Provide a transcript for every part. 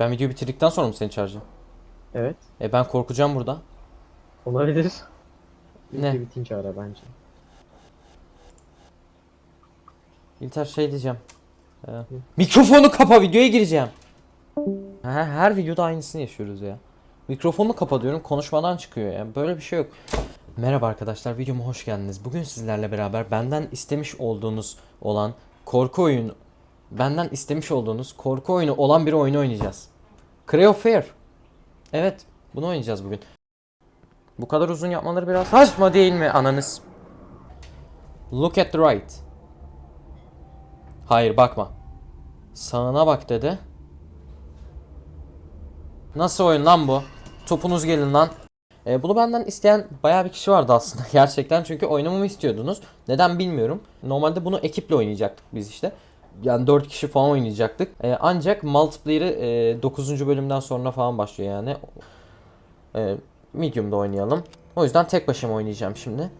Ben videoyu bitirdikten sonra mı seni çağıracağım? Evet. E ben korkacağım burada. Olabilir. Ne? Video bitince ara bence. İlter şey diyeceğim. Ee, mikrofonu kapa videoya gireceğim. Her, her videoda aynısını yaşıyoruz ya. Mikrofonu kapa diyorum konuşmadan çıkıyor ya. Böyle bir şey yok. Merhaba arkadaşlar videoma hoş geldiniz. Bugün sizlerle beraber benden istemiş olduğunuz olan korku oyunu benden istemiş olduğunuz korku oyunu olan bir oyunu oynayacağız. Creo Fair. Evet, bunu oynayacağız bugün. Bu kadar uzun yapmaları biraz saçma değil mi ananız? Look at the right. Hayır bakma. Sağına bak dedi. Nasıl oyun lan bu? Topunuz gelin lan. E, bunu benden isteyen bayağı bir kişi vardı aslında gerçekten çünkü oynamamı istiyordunuz. Neden bilmiyorum. Normalde bunu ekiple oynayacaktık biz işte. Yani 4 kişi falan oynayacaktık. E, ancak multiplayer'ı e, 9. bölümden sonra falan başlıyor yani. E, medium'da oynayalım. O yüzden tek başıma oynayacağım şimdi.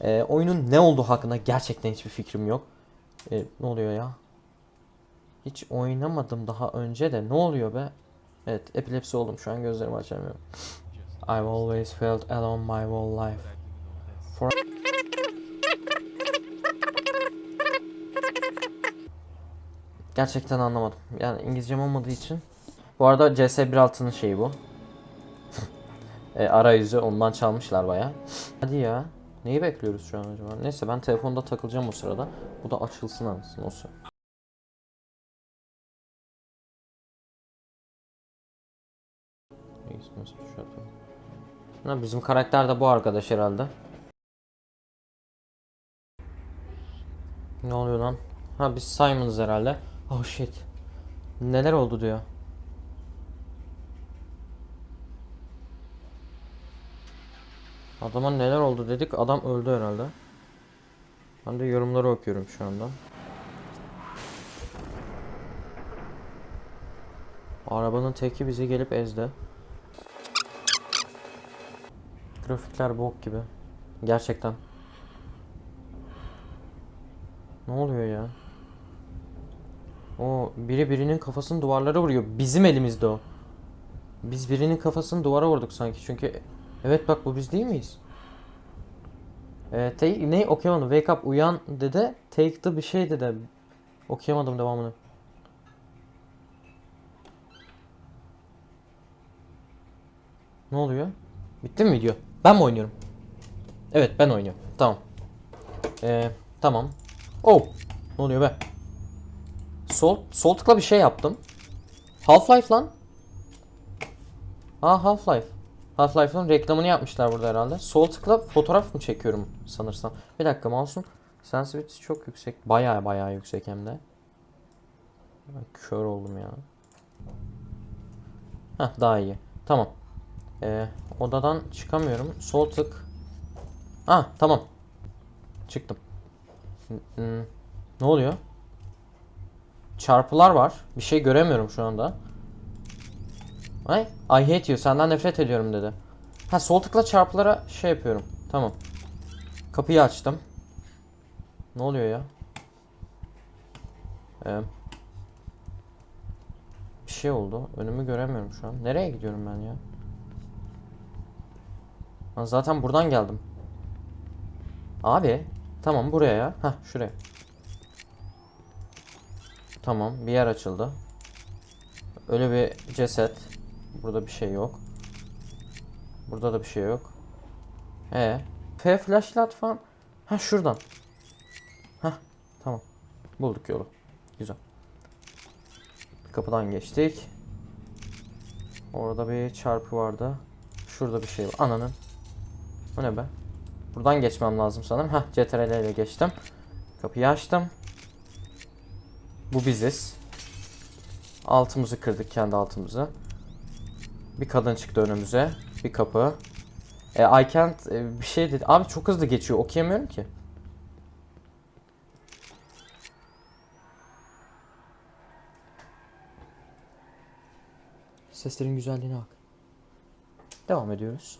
E, oyunun ne olduğu hakkında gerçekten hiçbir fikrim yok. E, ne oluyor ya? Hiç oynamadım daha önce de. Ne oluyor be? Evet, epilepsi oldum şu an gözlerimi açamıyorum. I've always felt alone my whole life. For Gerçekten anlamadım. Yani İngilizcem olmadığı için. Bu arada CS 1.6'nın şeyi bu. e, arayüzü ondan çalmışlar baya. Hadi ya. Neyi bekliyoruz şu an acaba? Neyse ben telefonda takılacağım o sırada. Bu da açılsın anasını o sırada. Ha, bizim karakter de bu arkadaş herhalde. Ne oluyor lan? Ha biz Simon'ız herhalde. Oh shit. Neler oldu diyor. Adama neler oldu dedik adam öldü herhalde. Ben de yorumları okuyorum şu anda. Arabanın teki bizi gelip ezdi. Grafikler bok gibi. Gerçekten. Ne oluyor ya? O biri birinin kafasını duvarlara vuruyor. Bizim elimizde o. Biz birinin kafasını duvara vurduk sanki. Çünkü evet bak bu biz değil miyiz? Ee, take, ne okuyamadım. Wake up uyan dedi. Take the bir şey dedi. Okuyamadım devamını. Ne oluyor? Bitti mi video? Ben mi oynuyorum? Evet ben oynuyorum. Tamam. Ee, tamam. Oh. Ne oluyor be? Sol, sol tıkla bir şey yaptım. Half-Life lan. Aa Half-Life. Half-Life'ın reklamını yapmışlar burada herhalde. Sol tıkla fotoğraf mı çekiyorum sanırsam. Bir dakika mouse'un sensitivity çok yüksek. Bayağı bayağı yüksek hem de. Kör oldum ya. Heh daha iyi. Tamam. Ee, odadan çıkamıyorum. Sol tık. Ah tamam. Çıktım. Hmm, ne oluyor? Çarpılar var. Bir şey göremiyorum şu anda. Ay, I hate you. Senden nefret ediyorum dedi. Ha sol tıkla çarpılara şey yapıyorum. Tamam. Kapıyı açtım. Ne oluyor ya? Ee, bir şey oldu. Önümü göremiyorum şu an. Nereye gidiyorum ben ya? Ben zaten buradan geldim. Abi. Tamam buraya ya. Hah şuraya. Tamam bir yer açıldı. Öyle bir ceset. Burada bir şey yok. Burada da bir şey yok. E F flashlight falan. Ha şuradan. Ha tamam. Bulduk yolu. Güzel. Kapıdan geçtik. Orada bir çarpı vardı. Şurada bir şey var. Ananın. O ne be? Buradan geçmem lazım sanırım. Hah CTRL ile geçtim. Kapıyı açtım. Bu biziz. Altımızı kırdık kendi altımızı. Bir kadın çıktı önümüze. Bir kapı. E, I can't e, bir şey dedi. Abi çok hızlı geçiyor. Okuyamıyorum ki. Seslerin güzelliğine bak. Devam ediyoruz.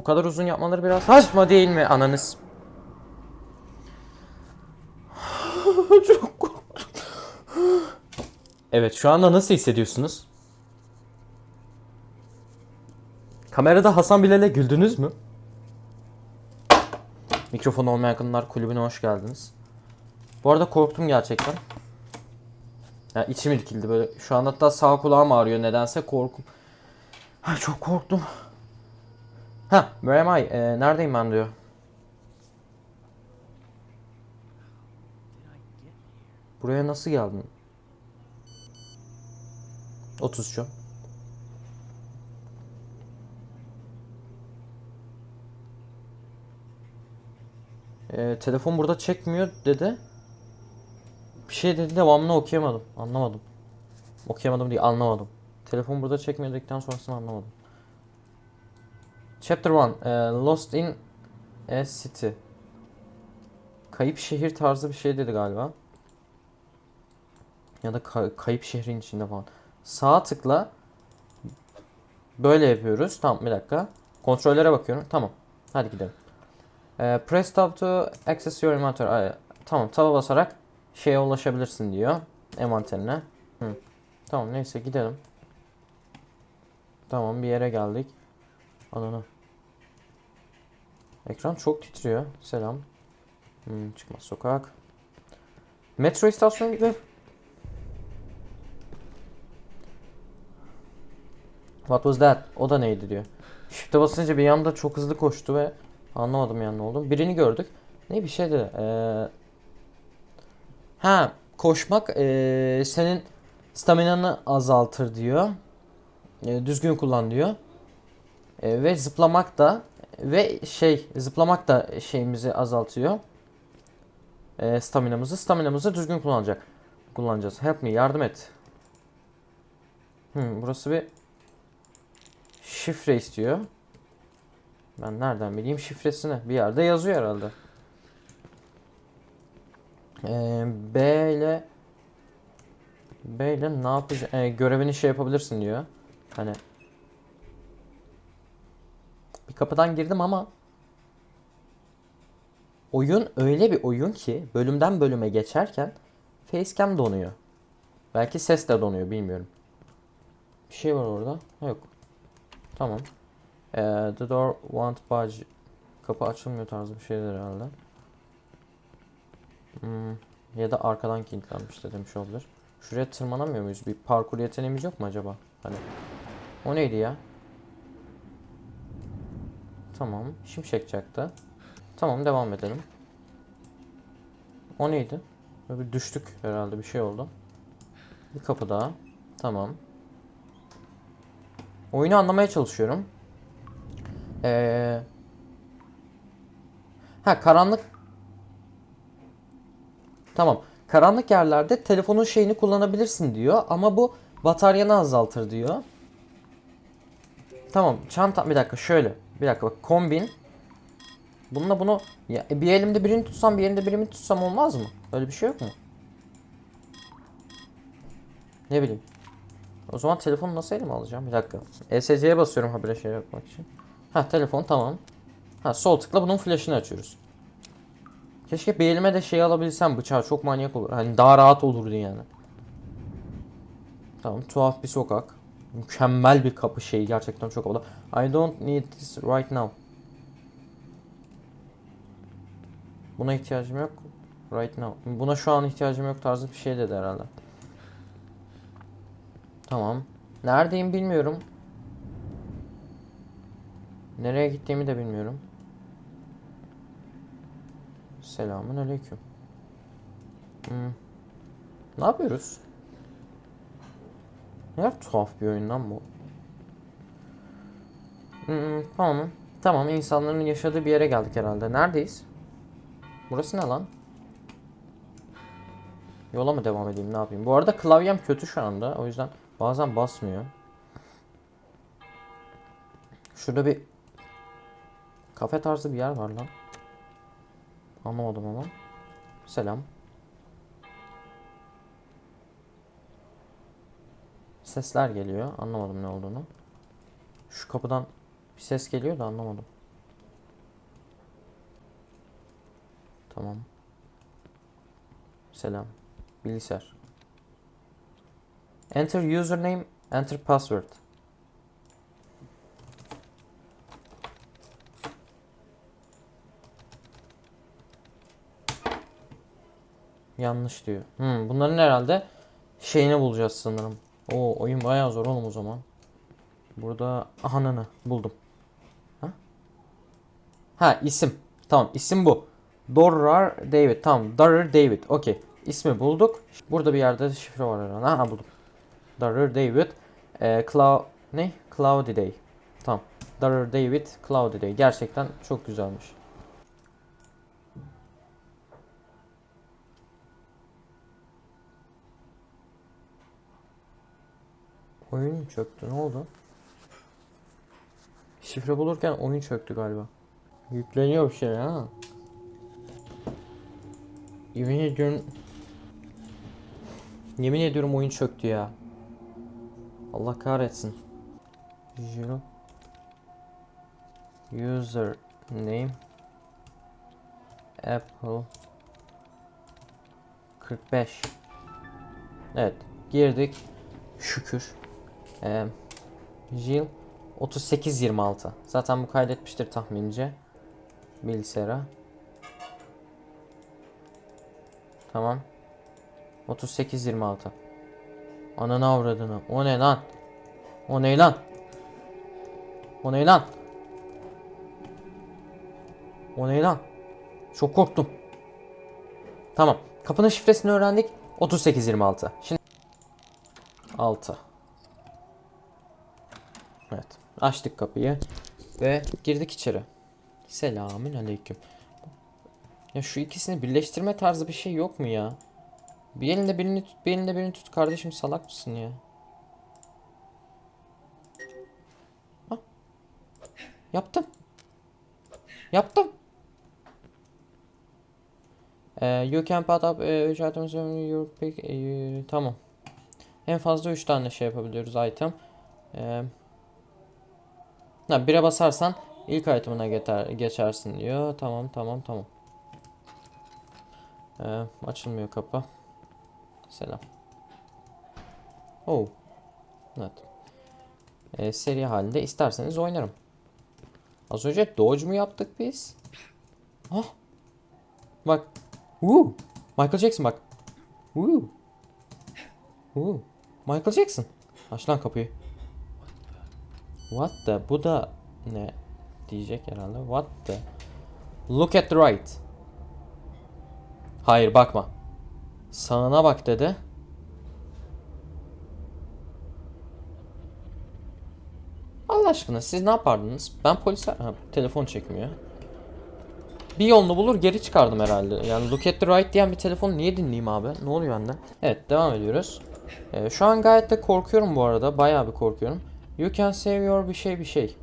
Bu kadar uzun yapmaları biraz saçma değil mi ananız? Çok korktum. Evet şu anda nasıl hissediyorsunuz? Kamerada Hasan Bilal'e güldünüz mü? Mikrofon olmayan kadınlar kulübüne hoş geldiniz. Bu arada korktum gerçekten. Ya içim irkildi böyle. Şu anda hatta sağ kulağım ağrıyor nedense korkum. Ay çok korktum. Ha, where am I? Ee, neredeyim ben diyor. Buraya nasıl geldin? 30 şu. Ee, telefon burada çekmiyor dedi. Bir şey dedi devamını okuyamadım. Anlamadım. Okuyamadım değil anlamadım. Telefon burada çekmiyor dedikten sonrasını anlamadım. Chapter 1 Lost in a City Kayıp şehir tarzı bir şey dedi galiba. Ya da ka- kayıp şehrin içinde falan. Sağ tıkla böyle yapıyoruz. Tamam bir dakika. Kontrollere bakıyorum. Tamam. Hadi gidelim. Ee, press tab to access your inventory. Ay, tamam taba basarak şeye ulaşabilirsin diyor. Envanterine. Hı. Tamam neyse gidelim. Tamam bir yere geldik. Ananı. Ekran çok titriyor. Selam. Hmm, çıkmaz sokak. Metro istasyonu gibi. What was that? O da neydi diyor. Shift'e basınca bir anda çok hızlı koştu ve anlamadım yani ne oldu. Birini gördük. Ne bir şey dedi. Ee, ha koşmak ee, senin staminanı azaltır diyor. Ee, düzgün kullan diyor. Ee, ve zıplamak da ve şey zıplamak da şeyimizi azaltıyor. Ee, staminamızı. Staminamızı düzgün kullanacak. Kullanacağız. Help me yardım et. Hmm, burası bir şifre istiyor. Ben nereden bileyim şifresini? Bir yerde yazıyor herhalde. Ee, B ile B ile ne yapacak? Ee, görevini şey yapabilirsin diyor. Hani bir kapıdan girdim ama oyun öyle bir oyun ki bölümden bölüme geçerken facecam donuyor. Belki ses de donuyor bilmiyorum. Bir şey var orada. Yok. Tamam. Ee, the door won't budge. Kapı açılmıyor tarzı bir şeyler herhalde. Hmm, ya da arkadan kilitlenmiş de demiş olabilir. Şuraya tırmanamıyor muyuz? Bir parkur yeteneğimiz yok mu acaba? Hani. O neydi ya? Tamam. Şimşek çaktı. Tamam devam edelim. O neydi? Bir düştük herhalde bir şey oldu. Bir kapı daha. Tamam. Oyunu anlamaya çalışıyorum. Ee... Ha karanlık. Tamam. Karanlık yerlerde telefonun şeyini kullanabilirsin diyor ama bu bataryanı azaltır diyor. Tamam. Çanta bir dakika şöyle. Bir dakika bak kombin. Bununla bunu ya, e, bir elimde birini tutsam bir elimde birini tutsam olmaz mı? Öyle bir şey yok mu? Ne bileyim. O zaman telefonu nasıl elime alacağım? Bir dakika. ESC'ye basıyorum habire şey yapmak için. Ha telefon tamam. Ha sol tıkla bunun flash'ını açıyoruz. Keşke bir elime de şey alabilsem bıçağı çok manyak olur. Hani daha rahat olurdu yani. Tamam tuhaf bir sokak. Mükemmel bir kapı şeyi gerçekten çok havalı. I don't need this right now. Buna ihtiyacım yok. Right now. Buna şu an ihtiyacım yok tarzı bir şey dedi herhalde. Tamam. Neredeyim bilmiyorum. Nereye gittiğimi de bilmiyorum. Selamun aleyküm. Hmm. Ne yapıyoruz? Ne tuhaf bir oyun lan bu. Hmm, tamam. Tamam insanların yaşadığı bir yere geldik herhalde. Neredeyiz? Burası ne lan? Yola mı devam edeyim ne yapayım? Bu arada klavyem kötü şu anda. O yüzden bazen basmıyor. Şurada bir kafe tarzı bir yer var lan. Anlamadım ama. Selam. Sesler geliyor. Anlamadım ne olduğunu. Şu kapıdan bir ses geliyor da anlamadım. Tamam. Selam. Bilgisayar. Enter username, enter password. Yanlış diyor. Hmm, bunların herhalde şeyini bulacağız sanırım. O oyun bayağı zor oğlum o zaman. Burada ananı buldum. Ha? Ha isim. Tamam isim bu. Dorrar David. Tamam. Dorrar David. Okey. İsmi bulduk. Burada bir yerde şifre var herhalde. Ha buldum. Dorrar David. Ee, Cloud ne? Cloudy Day. Tamam. Dorrar David Cloudy Day. Gerçekten çok güzelmiş. Oyun çöktü. Ne oldu? Şifre bulurken oyun çöktü galiba. Yükleniyor bir şey ha. Yemin ediyorum Yemin ediyorum oyun çöktü ya. Allah kahretsin. Jill User name Apple 45 Evet girdik şükür ee, Jill 3826 zaten bu kaydetmiştir tahmince. Bilgisayara. Tamam. 3826 Ananı avradını. O ne lan? O ne lan? O ne lan? O ne lan? Çok korktum. Tamam. Kapının şifresini öğrendik. 3826 Şimdi 6 Evet açtık kapıyı Ve girdik içeri Selamün aleyküm Ya şu ikisini birleştirme tarzı bir şey yok mu ya bir elinde birini tut, bir elinde birini tut kardeşim salak mısın ya? Hah. Yaptım. Yaptım. Ee, you can put up e, üç items your pick. e, tamam. En fazla 3 tane şey yapabiliyoruz item. Ee, ha, bire basarsan ilk item'ına geçer, geçersin diyor. Tamam tamam tamam. Ee, açılmıyor kapı. Selam. Oh. Evet. Ee, seri halinde isterseniz oynarım. Az önce dodge mu yaptık biz? Ah. Bak. Woo. Michael Jackson bak. Woo. Woo. Michael Jackson. Aç lan kapıyı. What the? Bu da ne? Diyecek herhalde. What the? Look at the right. Hayır bakma. Sağına bak dedi. Allah aşkına siz ne yapardınız? Ben polise... Ha, telefon çekmiyor. Bir yolunu bulur geri çıkardım herhalde. Yani look at the right diyen bir telefon niye dinleyeyim abi? Ne oluyor bende? Evet devam ediyoruz. Ee, şu an gayet de korkuyorum bu arada. Bayağı bir korkuyorum. You can save your bir şey bir şey.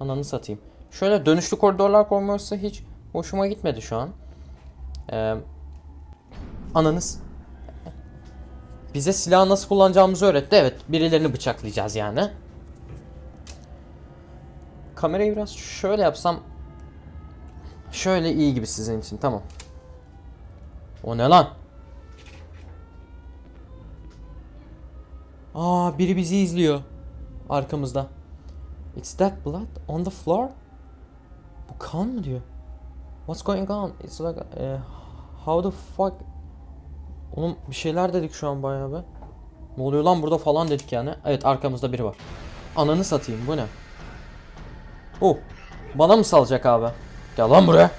Ananı satayım. Şöyle dönüşlü koridorlar koyması hiç hoşuma gitmedi şu an. Ee, Ananız. Bize silahı nasıl kullanacağımızı öğretti. Evet, birilerini bıçaklayacağız yani. Kamerayı biraz şöyle yapsam şöyle iyi gibi sizin için. Tamam. O ne lan? Aa, biri bizi izliyor arkamızda. It's that blood on the floor. Bu kan mı diyor? What's going on? It's like uh, how the fuck Oğlum bir şeyler dedik şu an bayağı be. Ne oluyor lan burada falan dedik yani. Evet arkamızda biri var. Ananı satayım bu ne? Oh. Bana mı salacak abi? Gel lan buraya.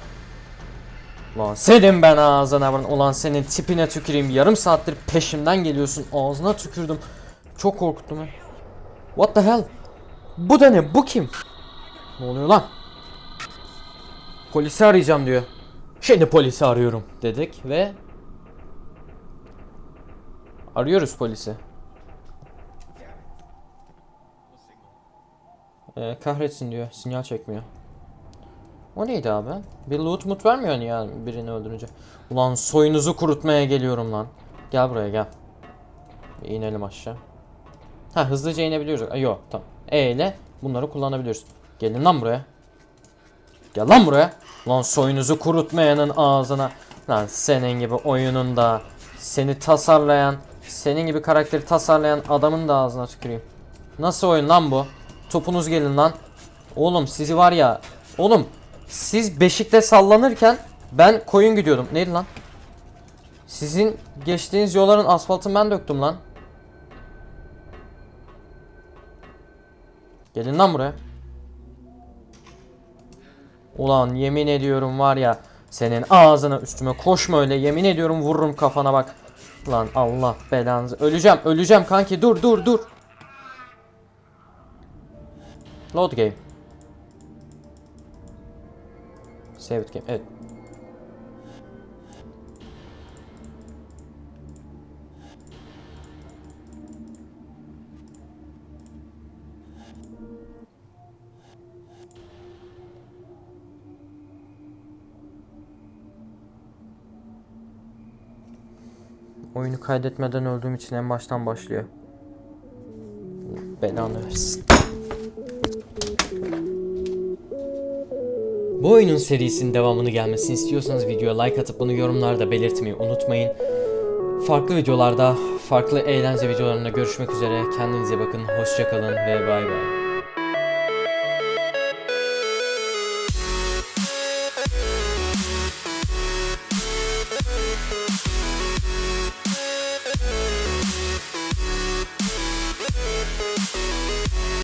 Lan senin ben ağzına vurun. Ulan senin tipine tüküreyim. Yarım saattir peşimden geliyorsun. Ağzına tükürdüm. Çok korkuttum ha. What the hell? Bu da ne? Bu kim? Ne oluyor lan? Polisi arayacağım diyor. Şimdi polisi arıyorum dedik ve Arıyoruz polisi. Ee, kahretsin diyor. Sinyal çekmiyor. O neydi abi? Bir loot mut vermiyor ya birini öldürünce. Ulan soyunuzu kurutmaya geliyorum lan. Gel buraya gel. Bir inelim aşağı. Ha hızlıca inebiliyoruz. Ay, yok tamam. E ile bunları kullanabiliyoruz. Gelin lan buraya. Gel lan buraya. Lan soyunuzu kurutmayanın ağzına. Lan senin gibi oyununda seni tasarlayan, senin gibi karakteri tasarlayan adamın da ağzına tüküreyim. Nasıl oyun lan bu? Topunuz gelin lan. Oğlum sizi var ya. Oğlum siz beşikte sallanırken ben koyun gidiyordum. Neydi lan? Sizin geçtiğiniz yolların asfaltını ben döktüm lan. Gelin lan buraya. Ulan yemin ediyorum var ya senin ağzına üstüme koşma öyle yemin ediyorum vururum kafana bak. Lan Allah belanızı. Öleceğim öleceğim kanki dur dur dur. Load game. Save game. Evet. Oyunu kaydetmeden öldüğüm için en baştan başlıyor. Belanı versin. Bu oyunun serisinin devamını gelmesini istiyorsanız videoya like atıp bunu yorumlarda belirtmeyi unutmayın. Farklı videolarda, farklı eğlence videolarında görüşmek üzere. Kendinize bakın, hoşçakalın ve bay bay.